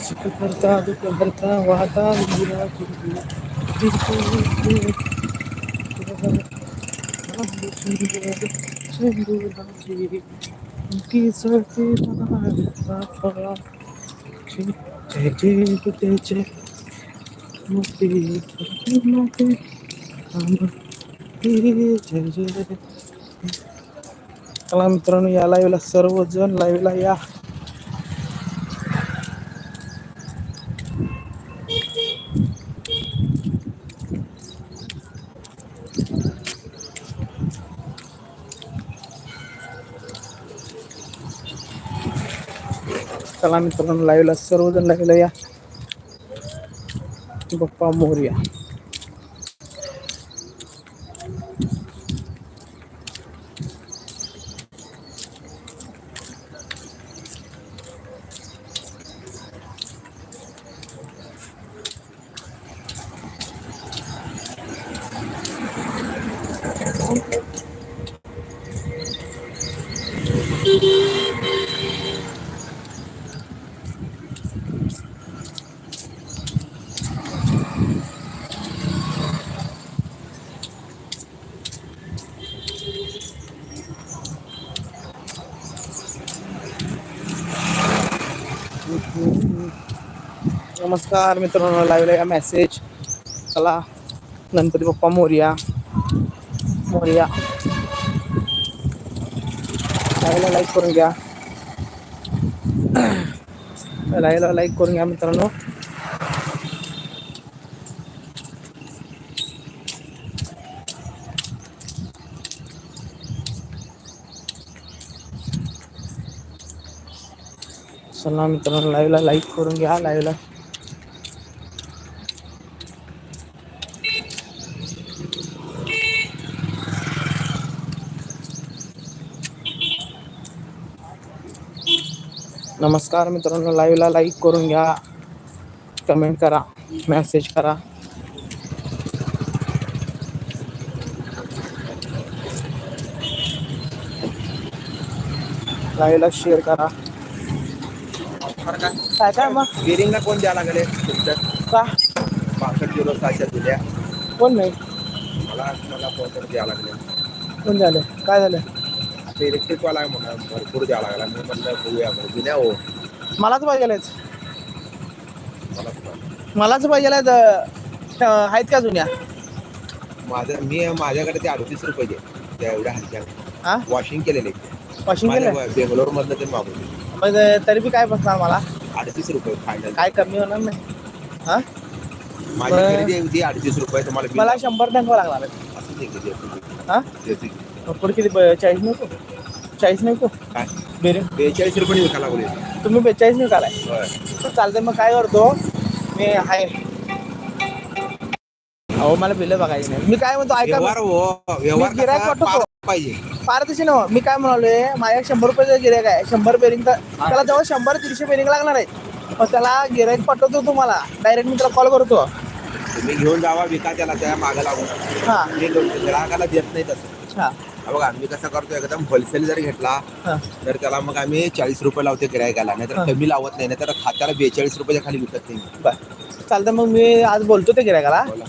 सुख करता दुःख करता वाहता विरा जय जय त्याचे मोती जय जय चला मित्रांनो या लाईव्हला सर्वजण लाईव्हला या. चला मित्रांनो लाईव्हला सर्वजण लाईव्हला या. बाप्पा मोर्या नमस्कार मित्रांनो लाईव्हला या मेसेज चला गणपती बाप्पा मोर्या मोर्या लाईव्हला लाईक करून घ्या. लाईव्हला लाईक करून घ्या मित्रांनो. चला मित्रांनो लाईव्हला लाईक करून घ्या लाईव्हला. नमस्कार मित्रांनो लाईव्हला लाईक करून घ्या. कमेंट करा मेसेज करा. लाईव्हला शेअर करा. काय काय मग? गिरिंगला कोण द्यायला लागले? तुमच्या का? पासष्ट किलो सहाशे दिल्या. कोण नाही? मला मला कोणतरी द्यायला लागले. कोण झालं? काय झालं? ते इलेक्ट्रिकवाला आहे म्हणा भरपूर द्यायला लागला. मी म्हणलं बघूया म्हणून जुन्या हो. मलाच पाहिजे मला सुद्धा. मलाच पाहिजे आहेत का जुन्या? माझं मी माझ्याकडे ते अडतीस रुपये त्या एवढ्या हलक्या हा वॉशिंग केलेले. वॉशिंग केलं बेंगलोर मधलं ते मागवले मग तरी बी काय बसणार मला? अडतीस रुपये फायनल काय कमी होणार नाही. हा? माझी बरं. खरेदी होती अडतीस रुपये तुम्हाला बिल मला शंभर टंकवा लागणार आहे. असं की देतो. हा? देतो की. पुढे किती चाळीस नको चाळीस नको काय? बेरे. बेचाळीस रुपये विकायला लागले. तुम्ही बेचाळीस नाही कालाय होय. चालतंय मग काय करतो? मी आहे. अहो मला बिल बघायची नाही. मी काय म्हणतो ऐका हो व्यवहार मी गिऱ्हाईक कसा पाठवतो. पार पाहिजे. फार तशी ना मी काय म्हणालोय माझ्या शंभर रुपयाचं गिरायक आहे. शंभर बेरिंग त्याला जवळ शंभर दीडशे बेरिंग लागणार आहेत. मग त्याला गिरायक पाठवतो तुम्हाला. डायरेक्ट मी त्याला कॉल करतो. तुम्ही घेऊन जावा विका त्याला त्या मागं लागून. हा. लोक ग्राहकाला देत नाही तसं बघा आम्ही कसं करतो एकदम होलसेल जर घेतला हा. तर त्याला मग आम्ही चाळीस रुपये लावतो गिरायकाला नाहीतर हा. कमी लावत नाही नाहीतर खात्याला बेचाळीस रुपयाच्या खाली विकत नाही. बर. चालतं मग मी आज बोलतो ते गिरायकाला बोला.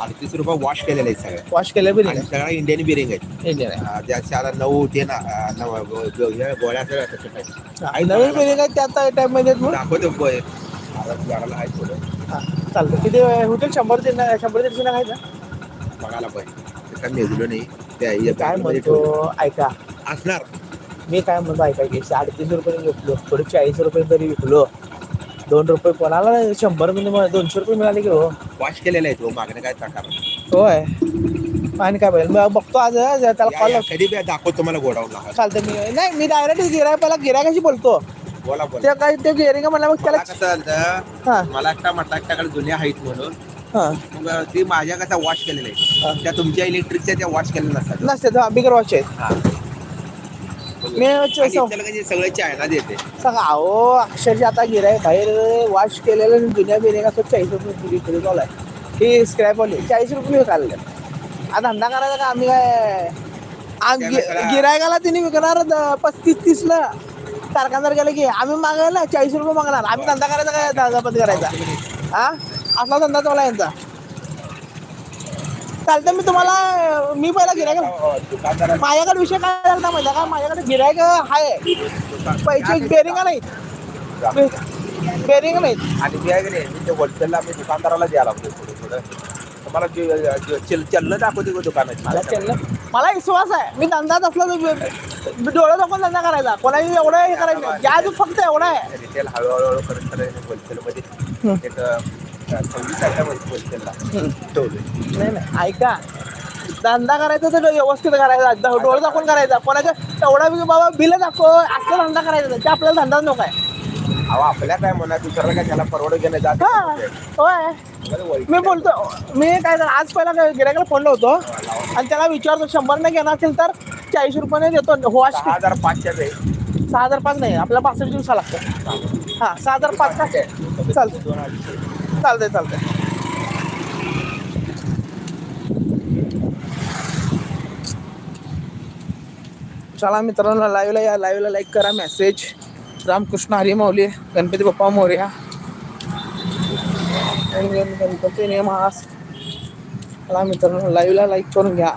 अडतीस रुपये वॉश केलेले आहेत सगळ्या वॉश केलं आणि बिरिंग सगळ्या इंडियन बिरिंग आहेत. इंडियन आहे. अं, त्याचे आता नऊ ते ना अं, नऊ गो- गो- हे गोळ्या सगळ्या हा, नवीन बिरिंग आहे त्यात टाइममध्ये मग दाखवतो. आता आहे थोडं. हा चालतं किती होतील शंभर दीड शंभर दीडशे ना? खायचं बघायला पाहिजे ते काय नेजलो नाही. त्या काय म्हणतो. ऐका. असणार. मी काय म्हणतो ऐका की अडतीस रुपये विकलो थोडे चाळीस रुपये तरी विकलो दोन रुपये कोणाला शंभर म्हणजे दोनशे रुपये मिळाले की हो? वॉश केलेले आहेत हो मागणे काय तकार होय. आणि काय पाहिजे मग बघतो आज त्याला कॉल कधी बी दाखवतो तुम्हाला गोडाऊन चालतं मी नाही मी डायरेक्ट गिराय पहिला गिरायकाशी बोलतो. बोला बोला. ते काय ते गिरायक म्हणलं मग मला त्याला कसं झालं हा. मला एकटा म्हटला एकट्याकडे जुन्या आहेत म्हणून. हा. मग ती माझ्या कसा वॉश केलेल्या हा. आहेत त्या तुमच्या इलेक्ट्रिकच्या त्या वॉश केलेल्या नसतात. नसते तर बिगर वॉच आहेत. हा. मी आणि इचलकरंजी सगळे चायना देते. सांगा अहो अक्षरशः आता गिराय बाहेर वॉश केलेलं जुन्या बिर्याणी चाळीस रुपये चालू आहे ही चाळीस रुपये विकायला आता धंदा करायचा का आम्ही काय? आम- त्याला करा. गिरायकाला तिने विकणार द- पस्तीस तीसला. कारखानदार गेले की आम्ही मागायला चाळीस रुपये मागणार. आम्ही धंदा करायचा काय धंदा बंद करायचा? हा? असला धंदा चालला यांचा. चालतं मी तुम्हाला मी पहिला गिरायक माझ्याकडे विषय काय झाला माहिती का? माझ्याकडे गिरायक आहे. पैसे बेरिंग नाहीत बेरिंग नाहीत आणि मी आहे की नाही मी ते होलसेलला मी दुकानदाराला द्यायला लागतो थोडं थोडं. तर मला जे- जे- चल चलन दाखवते का दुकानाची. मला चॅनल मला विश्वास आहे. मी धंदाच असला तर डोळे दाखवून धंदा करायचा. कोणाही एवढं हे करायचं नाही. जादू फक्त एवढं आहे. रिटेल हळूहळू करत करत होलसेलमध्ये एक सव्वीस नाही नाही ऐका धंदा करायचा तर व्यवस्थित करायचा डोळे दाखवून करायचा. कोणाच्या एवढा बी बाबा बिल दाखव असं धंदा करायचा. ते आपल्याला धंदाच नको आहे. अहो आपल्या काय म्हणा दुसऱ्याला काय त्याला परवडं घेणं जात होय. मी बोलतो मी काय झालं, आज पहिला गिरायकाला फोन लावतो. आणि त्याला विचारतो शंभर नाही घेणार असेल तर चाळीस रुपयाने देतो. हो आज सहा हजार पाचशे आहे सहा हजार पाच नाही आपल्याला पासष्ट दिवसा लागतं. हां सहा हजार पाच का? चालतं दोन अडीचशे. चालतंय चालतंय. चला मित्रांनो लाईव्हला या लाईव्हला लाईक करा मेसेज रामकृष्ण हरी माऊली गणपती बाप्पा मोर्या. गणपती नेमास हा चला मित्रांनो लाईव्हला लाईक करून घ्या.